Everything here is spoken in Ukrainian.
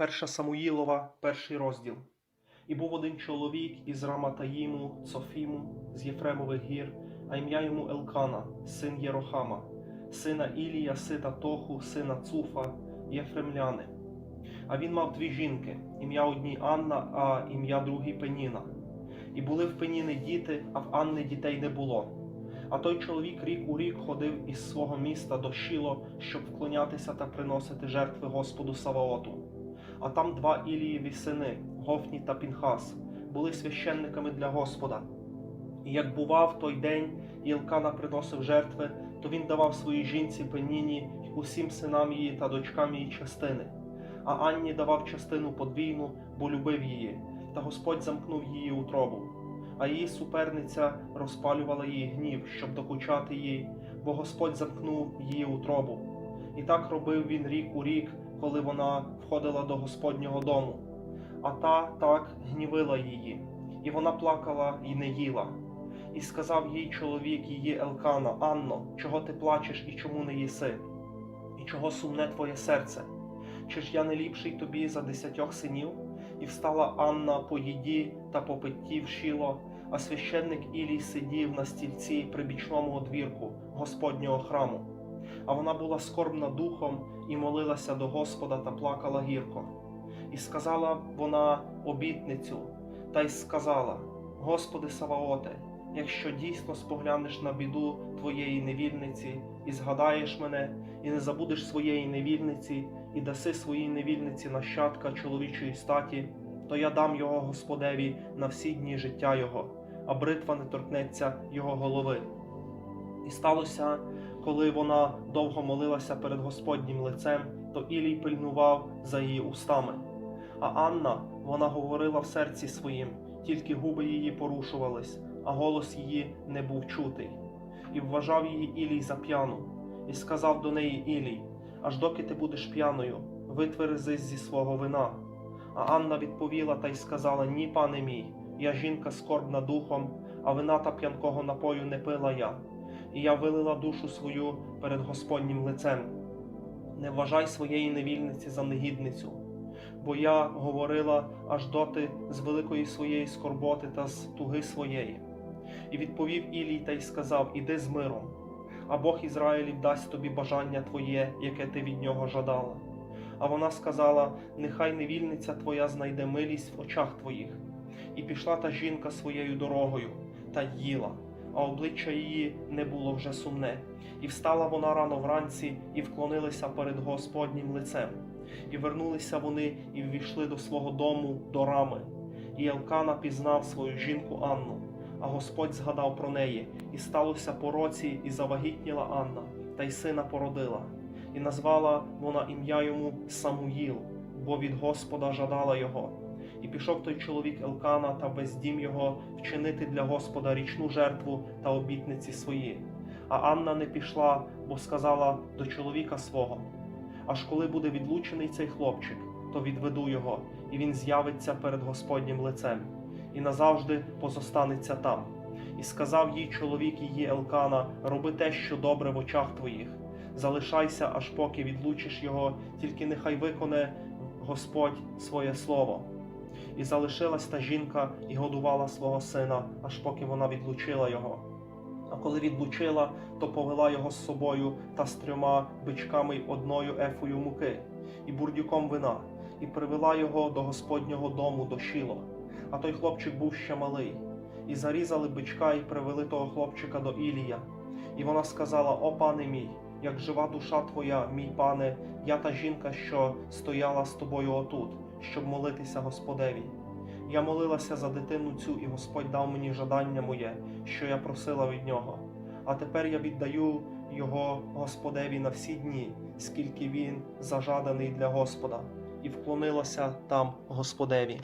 Перша Самуїлова, перший розділ. І був один чоловік із Раматаїму, Цофіму, з Єфремових гір, а ім'я йому Елкана, син Єрохама, сина Ілія, сита Тоху, сина Цуфа, Єфремляни. А він мав дві жінки, ім'я одній Анна, а ім'я другій Пеніна. І були в Пеніни діти, а в Анни дітей не було. А той чоловік рік у рік ходив із свого міста до Шіло, щоб вклонятися та приносити жертви Господу Саваоту. А там два Ілієві сини, Гофні та Пінхас, були священниками для Господа. І як бував той день, і Елкана приносив жертви, то він давав своїй жінці Пеніні й усім синам її та дочкам її частини. А Анні давав частину подвійну, бо любив її, та Господь замкнув її утробу. А її суперниця розпалювала її гнів, щоб докучати їй, бо Господь замкнув її утробу. І так робив він рік у рік, коли вона входила до Господнього дому. А та так гнівила її, і вона плакала і не їла. І сказав їй чоловік її Елкана, Анно, чого ти плачеш і чому не їси? І чого сумне твоє серце? Чи ж я не ліпший тобі за десятьох синів? І встала Анна по їді та по питті в шіло, а священник Ілій сидів на стільці при бічному одвірку Господнього храму. А вона була скорбна духом і молилася до Господа та плакала гірко. І сказала вона обітницю, та й сказала: Господи Саваоте, якщо дійсно споглянеш на біду твоєї невільниці, і згадаєш мене, і не забудеш своєї невільниці, і даси своїй невільниці нащадка чоловічої статі, то я дам його Господеві на всі дні життя його, а бритва не торкнеться його голови. І сталося, коли вона довго молилася перед Господнім лицем, то Ілій пильнував за її устами. А Анна, вона говорила в серці своїм, тільки губи її порушувались, а голос її не був чутий. І вважав її Ілій за п'яну, і сказав до неї Ілій: Аж доки ти будеш п'яною, витверзись зі свого вина. А Анна відповіла та й сказала: Ні, пане мій, я жінка скорбна духом, а вина та п'янкого напою не пила я. І я вилила душу свою перед Господнім лицем. Не вважай своєї невільниці за негідницю, бо я говорила аж доти з великої своєї скорботи та з туги своєї. І відповів Ілій та й сказав: Іди з миром, а Бог Ізраїлів дасть тобі бажання твоє, яке ти від нього жадала. А вона сказала: Нехай невільниця твоя знайде милість в очах твоїх. І пішла та жінка своєю дорогою та їла, а обличчя її не було вже сумне. І встала вона рано вранці і вклонилися перед Господнім лицем. І вернулися вони і ввійшли до свого дому до рами. І Елкана пізнав свою жінку Анну, а Господь згадав про неї, і сталося по році, і завагітніла Анна, та й сина породила. І назвала вона ім'я йому Самуїл, бо від Господа жадала його. І пішов той чоловік Елкана та весь дім його вчинити для Господа річну жертву та обітниці свої. А Анна не пішла, бо сказала до чоловіка свого: Аж коли буде відлучений цей хлопчик, то відведу його, і він з'явиться перед Господнім лицем, і назавжди позостанеться там. І сказав їй чоловік її Елкана: Роби те, що добре в очах твоїх. Залишайся, аж поки відлучиш його, тільки нехай виконе Господь своє слово. І залишилась та жінка і годувала свого сина, аж поки вона відлучила його. А коли відлучила, то повела його з собою та з трьома бичками й одною ефою муки, і бурдюком вина, і привела його до Господнього дому до Шіло. А той хлопчик був ще малий. І зарізали бичка, і привели того хлопчика до Ілія. І вона сказала: О, пане мій, як жива душа твоя, мій пане, я та жінка, що стояла з тобою отут, щоб молитися Господеві. Я молилася за дитину цю, і Господь дав мені жадання моє, що я просила від нього. А тепер я віддаю його Господеві на всі дні, скільки він зажаданий для Господа, і вклонилася там Господеві.